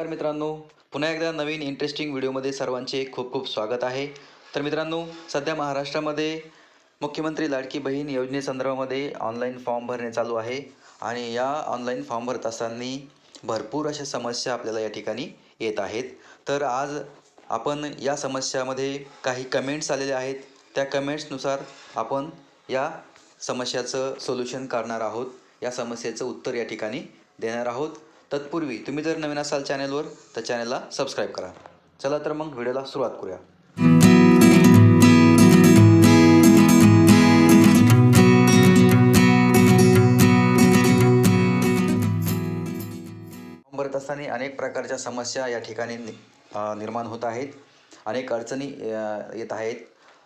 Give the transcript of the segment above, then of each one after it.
तर मित्रांनो पुन्हा एकदा नवीन इंटरेस्टिंग व्हिडिओमध्ये सर्वांचे खूप खूप स्वागत आहे. तर मित्रांनो सध्या महाराष्ट्रामध्ये मुख्यमंत्री लाडकी बहीण योजनेसंदर्भामध्ये ऑनलाईन फॉर्म भरणे चालू आहे आणि या ऑनलाईन फॉर्म भरत असताना भरपूर अशा समस्या आपल्याला या ठिकाणी येत आहेत. तर आज आपण या समस्यामध्ये काही कमेंट्स आलेले आहेत. त्या कमेंट्सनुसार आपण या समस्याचं सोल्युशन करणार आहोत. या समस्येचं उत्तर या ठिकाणी देणार आहोत. तत्पूर्वी तुम्ही जर नवीन असाल चॅनलवर तर चॅनलला सबस्क्राईब करा. चला तर मग व्हिडिओला सुरुवात करूया. भरत असताना अनेक प्रकारच्या समस्या या ठिकाणी निर्माण होत आहेत. अनेक अडचणी येत आहेत.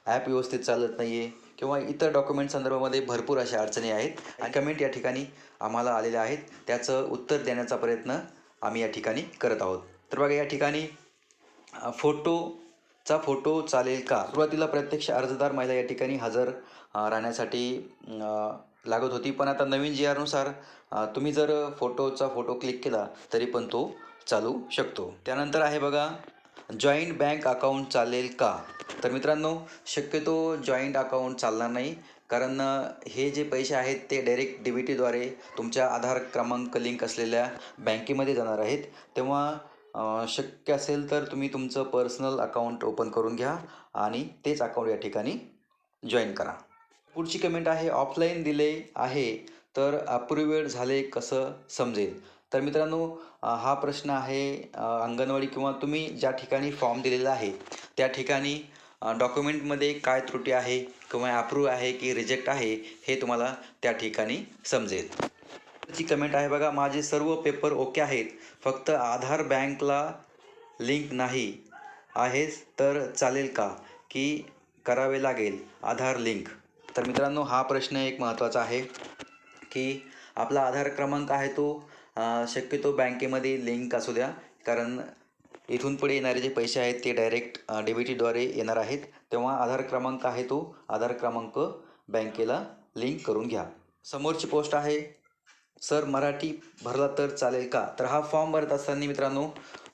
ॲप व्यवस्थित चालत नाही आहे किंवा इतर डॉक्युमेंट संदर्भामध्ये भरपूर अशा अडचणी आहेत. आणि कमेंट या ठिकाणी आम्हाला आलेल्या आहेत. त्याचं उत्तर देण्याचा प्रयत्न आम्ही या ठिकाणी करत आहोत. तर बघा या ठिकाणी फोटोचा फोटो चालेल का? सुरुवातीला प्रत्यक्ष अर्जदार महिला या ठिकाणी हजर राहण्यासाठी लागत होती. पण आता नवीन जी आरनुसार तुम्ही जर फोटोचा फोटो क्लिक केला तरी पण तो चालू शकतो. त्यानंतर आहे बघा जॉईंट बँक अकाउंट चालेल का? तर मित्रांनो शक्यतो जॉईंट अकाउंट चालणार नाही. कारण हे जे पैसे आहेत ते डायरेक्ट डी बी टीद्वारे तुमच्या आधार क्रमांक लिंक असलेल्या बँकेमध्ये जाणार आहेत. तेव्हा शक्य असेल तर तुम्ही तुमचं पर्सनल अकाउंट ओपन करून घ्या आणि तेच अकाउंट या ठिकाणी जॉईन करा. पुढची कमेंट आहे ऑफलाईन दिले आहे. तर अप्रुव्हेड झाले कसं समजेल? तर मित्रांनो हा प्रश्न आहे अंगणवाडी किंवा तुम्ही ज्या ठिकाणी फॉर्म दिलेला आहे त्या ठिकाणी डॉक्युमेंटमध्ये काय त्रुटी आहे किंवा अप्रूव्ह आहे की रिजेक्ट आहे हे तुम्हाला त्या ठिकाणी समजेल. ची कमेंट आहे बघा माझे सर्व पेपर ओके आहेत फक्त आधार बँकला लिंक नाही आहेच तर चालेल का? की करावे लागेल आधार लिंक तर मित्रांनो हा प्रश्न एक महत्त्वाचा आहे की आपला आधार क्रमांक आहे तो शक्यतो बँकेमध्ये लिंक असू द्या. कारण इथून पुढे येणारे जे पैसे आहेत ते डायरेक्ट डेबिटीद्वारे येणार आहेत. तेव्हा आधार क्रमांक आहे तो. आधार क्रमांक बँकेला लिंक करून घ्या. समोरची पोस्ट आहे. सर मराठी भरला तर चालेल का? तर हा फॉर्म भरत असताना मित्रांनो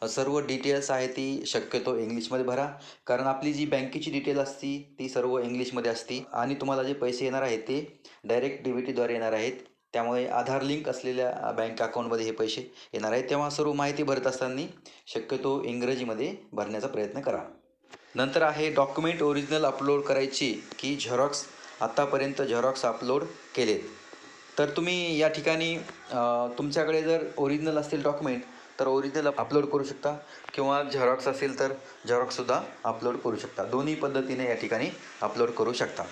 सर्व डिटेल्स आहे ती शक्यतो इंग्लिशमध्ये भरा. कारण आपली जी बँकेची डिटेल असती ती सर्व इंग्लिशमध्ये असती. आणि तुम्हाला जे पैसे येणार आहेत ते डायरेक्ट डी येणार आहेत. त्यामुळे आधार लिंक असलेल्या बँक अकाउंटमध्ये हे पैसे येणार आहेत. तेव्हा सर्व माहिती भरत असताना शक्यतो इंग्रजीमध्ये भरण्याचा प्रयत्न करा. नंतर आहे डॉक्युमेंट ओरिजिनल अपलोड करायची की झेरॉक्स आत्तापर्यंत झेरॉक्स अपलोड केलेत. तर तुम्ही या ठिकाणी तुमच्याकडे जर ओरिजिनल असतील डॉक्युमेंट तर ओरिजिनल अपलोड करू शकता किंवा झेरॉक्स असेल तर झेरॉक्ससुद्धा अपलोड करू शकता. दोन्ही पद्धतीने या ठिकाणी अपलोड करू शकता.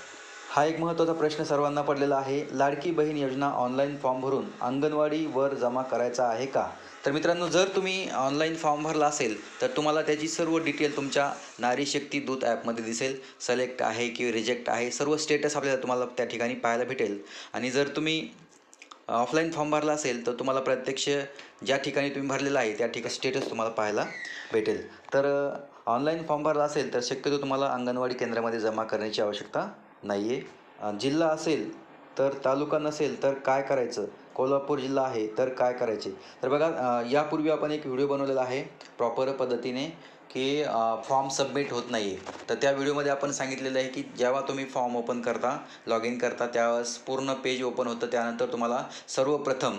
हा एक महत्त्वाचा प्रश्न सर्वांना पडलेला आहे. लाडकी बहीण योजना ऑनलाईन फॉर्म भरून अंगणवाडीवर जमा करायचा आहे का? तर मित्रांनो जर तुम्ही ऑनलाईन फॉर्म भरला असेल तर तुम्हाला त्याची सर्व डिटेल तुमच्या नारी शक्ती दूत ॲपमध्ये दिसेल. सिलेक्ट आहे की रिजेक्ट आहे सर्व स्टेटस आपल्याला तुम्हाला त्या ठिकाणी पाहायला भेटेल. आणि जर तुम्ही ऑफलाईन फॉर्म भरला असेल तर तुम्हाला प्रत्यक्ष ज्या ठिकाणी तुम्ही भरलेला आहे त्या ठिकाणी स्टेटस तुम्हाला पाहायला भेटेल. तर ऑनलाईन फॉर्म भरला असेल तर शक्यतो तुम्हाला अंगणवाडी केंद्रामध्ये जमा करण्याची आवश्यकता नाही आहे जिल्हा असेल तर तालुका नसेल तर काय करायचं? कोल्हापूर जिल्हा आहे तर काय करायचे? तर बघा यापूर्वी आपण एक व्हिडिओ बनवलेला आहे प्रॉपर पद्धतीने की फॉर्म सबमिट होत नाही आहे तर त्या व्हिडिओमध्ये आपण सांगितलेलं आहे की जेव्हा तुम्ही फॉर्म ओपन करता लॉग इन करता त्यावेळेस पूर्ण पेज ओपन होतं त्यानंतर तुम्हाला सर्वप्रथम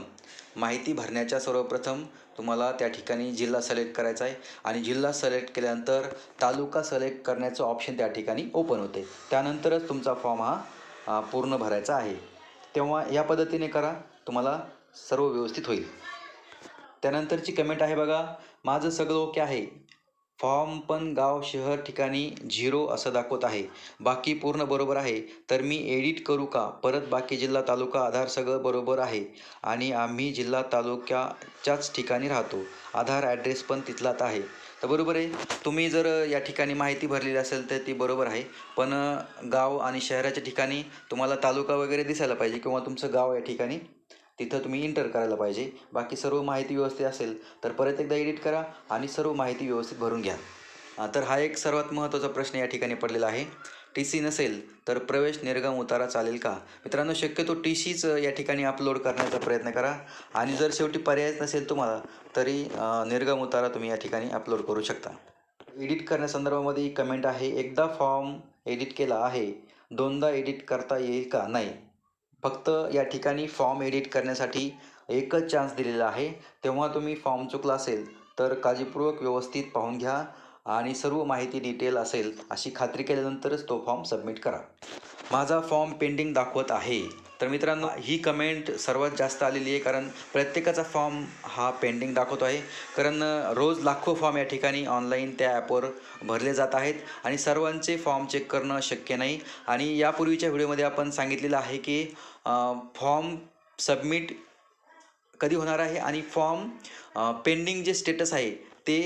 माहिती भरण्याच्या सर्वप्रथम तुम्हाला त्या ठिकाणी जिल्हा सिलेक्ट करायचा आहे. आणि जिल्हा सिलेक्ट केल्यानंतर तालुका सिलेक्ट करण्याचं ऑप्शन त्या ठिकाणी ओपन होते. त्यानंतरच तुमचा फॉर्म हा पूर्ण भरायचा आहे. तेव्हा या पद्धतीने करा. तुम्हाला सर्व व्यवस्थित होईल. त्यानंतरची कमेंट आहे बघा. माझं सगळं ओके आहे. फॉर्म पण गाव शहर ठिकाणी झिरो असं दाखवत आहे. बाकी पूर्ण बरोबर आहे. तर मी एडिट करू का? परत बाकी जिल्हा तालुका आधार सगळं बरोबर आहे. आणि आम्ही जिल्हा तालुक्याच्याच ठिकाणी राहतो. आधार ॲड्रेस पण तिथलाच आहे. तर बरोबर आहे. तुम्ही जर या ठिकाणी माहिती भरलेली असेल तर ती बरोबर आहे. पण गाव आणि शहराच्या ठिकाणी तुम्हाला तालुका वगैरे दिसायला पाहिजे किंवा तुमचं गाव या ठिकाणी तिथं तुम्ही इंटर करायला पाहिजे. बाकी सर्व माहिती व्यवस्थित असेल तर परत एकदा एडिट करा आणि सर्व माहिती व्यवस्थित भरून घ्या. तर हा एक सर्वात महत्त्वाचा प्रश्न या ठिकाणी पडलेला आहे. टी सी नसेल तर प्रवेश निर्गम उतारा चालेल का? मित्रांनो शक्यतो टी सीच या ठिकाणी अपलोड करण्याचा प्रयत्न करा. आणि जर शेवटी पर्यायच नसेल तुम्हाला तरी निर्गम उतारा तुम्ही या ठिकाणी अपलोड करू शकता. एडिट करण्यासंदर्भामध्ये कमेंट आहे एकदा फॉर्म एडिट केला आहे दोनदा एडिट करता येईल का? नाही. फक्त या ठिकाणी फॉर्म एडिट करण्यासाठी एकच चान्स दिलेला आहे. तेव्हा तुम्ही फॉर्म चुकला असेल तर काळजीपूर्वक व्यवस्थित पाहून घ्या आणि सर्व माहिती डिटेल असेल अशी खात्री केल्यानंतरच तो फॉर्म सबमिट करा. माझा फॉर्म पेंडिंग दाखवत आहे. तर मित्रांनो ही कमेंट सर्वात जास्त आलेली आहे कारण प्रत्येकाचा फॉर्म हा पेंडिंग दाखवतो आहे. कारण रोज लाखो फॉर्म या ठिकाणी ऑनलाईन त्या ॲपवर भरले जात आहेत आणि सर्वांचे फॉर्म चेक करणं शक्य नाही. आणि यापूर्वीच्या व्हिडिओमध्ये आपण सांगितलेलं आहे की फॉर्म सबमिट कधी होणार आहे आणि फॉर्म पेंडिंग जे स्टेटस आहे ते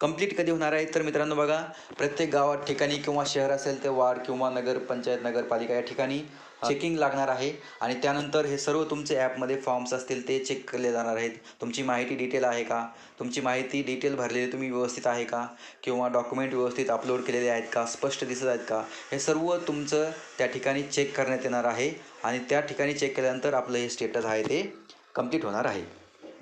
कंप्लीट कधी होणार आहे? तर मित्रांनो बघा प्रत्येक गावात ठिकाणी किंवा शहर असेल ते वार्ड किंवा नगर पंचायत नगरपालिका या ठिकाणी चेकिंग लागणार आहे. आणि त्यानंतर हे सर्व तुमचे ॲपमध्ये फॉर्म्स असतील ते चेक केले जाणार आहेत. तुमची माहिती डिटेल आहे का? तुमची माहिती डिटेल भरलेली तुम्ही व्यवस्थित आहे का? किंवा डॉक्युमेंट व्यवस्थित अपलोड केलेले आहेत का? स्पष्ट दिसत आहेत का? हे सर्व तुमचं त्या ठिकाणी चेक करण्यात येणार आहे. आणि त्या ठिकाणी चेक केल्यानंतर आपलं हे स्टेटस आहे ते कंप्लीट होणार आहे.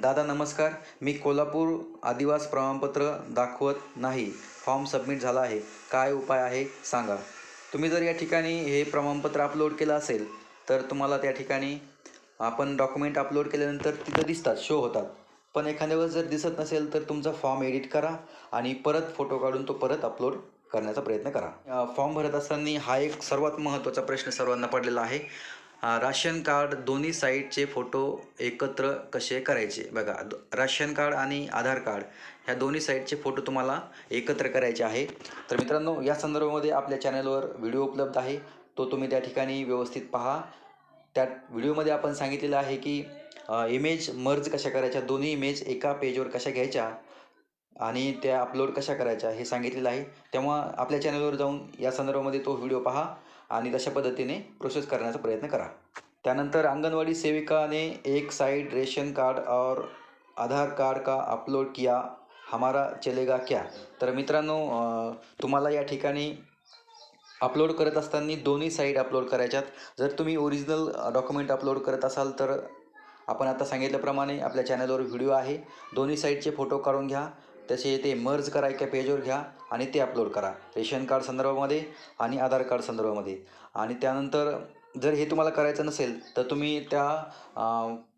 दादा नमस्कार. मी कोल्हापूर आदिवास प्रमाणपत्र दाखवत नाही. फॉर्म सबमिट झाला आहे. काय उपाय आहे? सांगा. तुम्ही जर या ठिकाणी हे प्रमाणपत्र अपलोड केलं असेल तर तुम्हाला त्या ठिकाणी आपण डॉक्युमेंट अपलोड केल्यानंतर तिथं दिसतात शो होतात. पण एखाद्या वेळेस जर दिसत नसेल तर तुमचा फॉर्म एडिट करा आणि परत फोटो काढून तो परत अपलोड करण्याचा प्रयत्न करा. फॉर्म भरत असताना हा एक सर्वात महत्त्वाचा प्रश्न सर्वांना पडलेला आहे. राशन कार्ड दोन्ही साईडचे फोटो एकत्र कसे करायचे? बघा राशन कार्ड आणि आधार कार्ड ह्या दोन्ही साईडचे फोटो तुम्हाला एकत्र करायचे आहे. तर मित्रांनो या संदर्भामध्ये आपल्या चॅनलवर व्हिडिओ उपलब्ध आहे. तो तुम्ही त्या ठिकाणी व्यवस्थित पहा. त्या व्हिडिओमध्ये आपण सांगितलेलं आहे की इमेज मर्ज कशा करायच्या? दोन्ही इमेज एका पेजवर कशा घ्यायच्या? आणि त्या अपलोड कशा करायच्या? हे सांगितलेलं आहे. तेव्हा आपल्या चॅनलवर जाऊन या संदर्भामध्ये तो व्हिडिओ पहा आणि तशा पद्धतीने प्रोसेस करण्याचा प्रयत्न करा. त्यानंतर अंगणवाडी सेविका ने एक साइड रेशन कार्ड और आधार कार्ड का अपलोड किया? हमारा चलेगा क्या? तर मित्रांनो तुम्हाला या ठिकाणी अपलोड करत असताना दोन्ही साईड अपलोड करायच्यात. जर तुम्ही ओरिजिनल डॉक्युमेंट अपलोड करत असाल तर आपण आता सांगितल्याप्रमाणे आपल्या चॅनलवर व्हिडिओ आहे. दोन्ही साईडचे फोटो काढून घ्या. तसे ते मर्ज करा एका पेजवर घ्या आणि ते अपलोड करा. रेशन कार्ड संदर्भामध्ये आणि आधार कार्ड संदर्भामध्ये. आणि त्यानंतर जर हे तुम्हाला करायचं नसेल तर तुम्ही त्या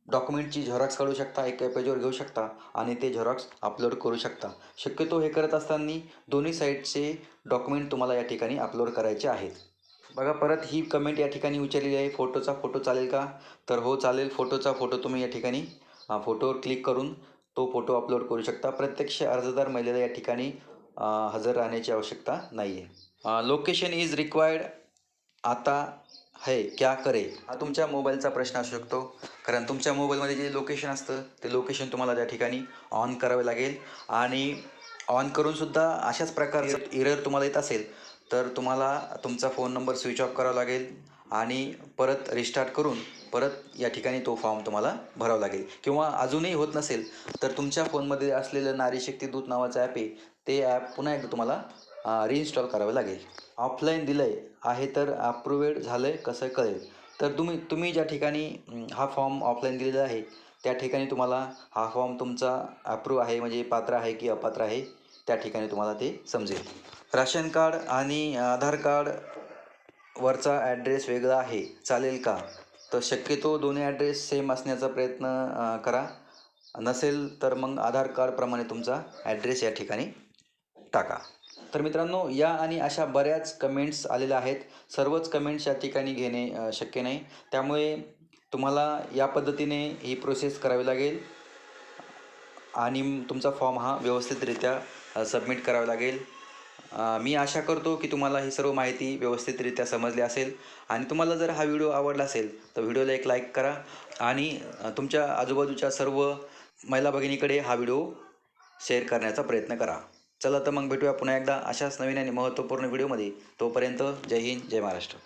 डॉक्युमेंटची झेरॉक्स काढू शकता एका पेजवर घेऊ शकता आणि ते झेरॉक्स अपलोड करू शकता. शक्यतो हे करत असताना दोन्ही साईडचे डॉक्युमेंट तुम्हाला या ठिकाणी अपलोड करायचे आहेत. बघा परत ही कमेंट या ठिकाणी विचारलेली आहे. फोटोचा फोटो चालेल का? तर हो चालेल. फोटोचा फोटो तुम्ही या ठिकाणी फोटोवर क्लिक करून तो फोटो अपलोड करू शकता. प्रत्यक्ष अर्जदार महिलेला या ठिकाणी हजर राहण्याची आवश्यकता नाही आहे लोकेशन इज रिक्वायर्ड. आता है क्या करे? हा तुमच्या मोबाईलचा प्रश्न असू शकतो. कारण तुमच्या मोबाईलमध्ये जे लोकेशन असतं ते लोकेशन तुम्हाला त्या ठिकाणी ऑन करावे लागेल. आणि ऑन करूनसुद्धा अशाच प्रकारचं इरर तुम्हाला येत असेल तर तुम्हाला तुमचा फोन नंबर स्विच ऑफ करावा लागेल आणि परत रिस्टार्ट करून परत या ठिकाणी तो फॉर्म तुम्हाला भरावा लागेल. किंवा अजूनही होत नसेल तर तुमच्या फोनमध्ये असलेलं नारी शक्ती दूत नावाचं ॲप आहे ते ॲप पुन्हा एकदा तुम्हाला रिइन्स्टॉल करावं लागेल. ऑफलाईन दिलं आहे आहे तर अप्रुव्हेड झालं आहे कसं कळेल? तर तुम्ही तुम्ही ज्या ठिकाणी हा फॉर्म ऑफलाईन दिलेला आहे त्या ठिकाणी तुम्हाला हा फॉर्म तुमचा अप्रूव्ह आहे म्हणजे पात्र आहे की अपात्र आहे त्या ठिकाणी तुम्हाला ते समजेल. राशन कार्ड आणि आधार कार्ड वरचा ॲड्रेस वेगळा आहे चालेल का? तर शक्यतो दोन्ही ॲड्रेस सेम असण्याचा प्रयत्न करा. नसेल तर मग आधार कार्डप्रमाणे तुमचा ॲड्रेस या ठिकाणी टाका. तर मित्रांनो या आणि अशा बऱ्याच कमेंट्स आलेल्या आहेत. सर्वच कमेंट्स या ठिकाणी घेणे शक्य नाही. त्यामुळे तुम्हाला या पद्धतीने ही प्रोसेस करावी लागेल आणि तुमचा फॉर्म हा व्यवस्थितरित्या सबमिट करावा लागेल. मी आशा करतो की तुम्हाला ही सर्व माहिती व्यवस्थितरित्या समजली असेल. आणि तुम्हाला जर हा व्हिडिओ आवडला असेल तर व्हिडिओला एक लाईक करा आणि तुमच्या आजूबाजूच्या सर्व महिला भगिनीकडे हा व्हिडिओ शेअर करण्याचा प्रयत्न करा. चला तर मग भेटूया पुन्हा एकदा अशाच नवीन आणि महत्त्वपूर्ण व्हिडिओमध्ये. तोपर्यंत जय हिंद जय महाराष्ट्र.